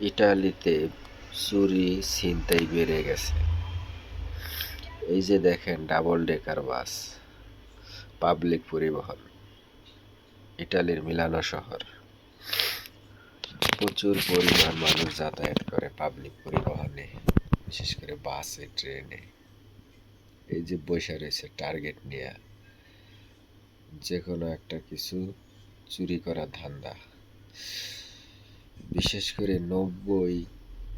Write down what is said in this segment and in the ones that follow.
ইটালিতে চুরি, ছিনতাই বেড়ে গেছে। এই যে দেখেন, ডাবল ডেকার বাস, পাবলিক পরিবহন, ইটালির মিলানো শহর। প্রচুর পরিমাণ মানুষ যাতায়াত করে পাবলিক পরিবহনে, বিশেষ করে বাসে, ট্রেনে। এই যে বসে রয়েছে টার্গেট নিয়ে যে কোনো একটা কিছু চুরি করার ধান্দা। বিশেষ করে নব্বই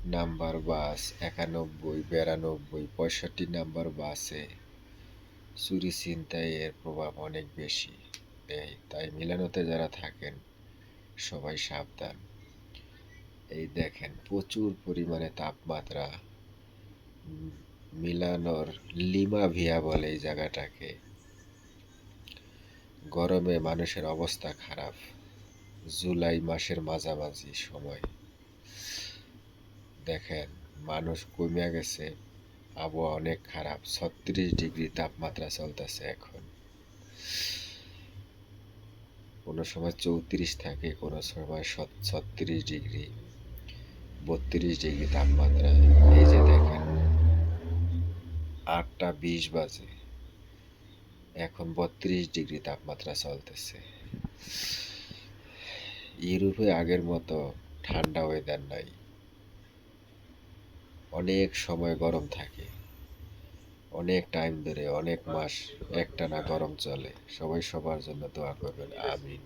নাম্বার বাস, একানব্বই, বিরানব্বই, পঁয়ষট্টি নাম্বার বাসে চুরি ছিনতাইয়ের প্রভাব অনেক বেশি। এই, তাই মিলানোতে যারা থাকেন, সবাই সাবধান। এই দেখেন, প্রচুর পরিমাণে তাপমাত্রা মিলানোর লিমা ভিয়া বলে এই জায়গাটাকে। গরমে মানুষের অবস্থা খারাপ। জুলাই মাসের মাঝামাঝি সময়। দেখেন, মানুষ কমে গেছে, আবহাওয়া অনেক খারাপ, ছত্রিশ ডিগ্রি তাপমাত্রা চলতেছে এখন। কোনো সময় চৌত্রিশ থাকে, কোনো সময় ছত্রিশ ডিগ্রি, বত্রিশ ডিগ্রি তাপমাত্রা। এই যে দেখেন, আটটা বিশ বাজে, এখন বত্রিশ ডিগ্রি তাপমাত্রা চলতেছে। ইউরোপে আগের মতো ঠান্ডা ওয়েদার নাই। অনেক সময় গরম থাকে। অনেক টাইম ধরে, অনেক মাস একটানা গরম চলে। সবাই সবার জন্য দোয়া করবেন, আমিন।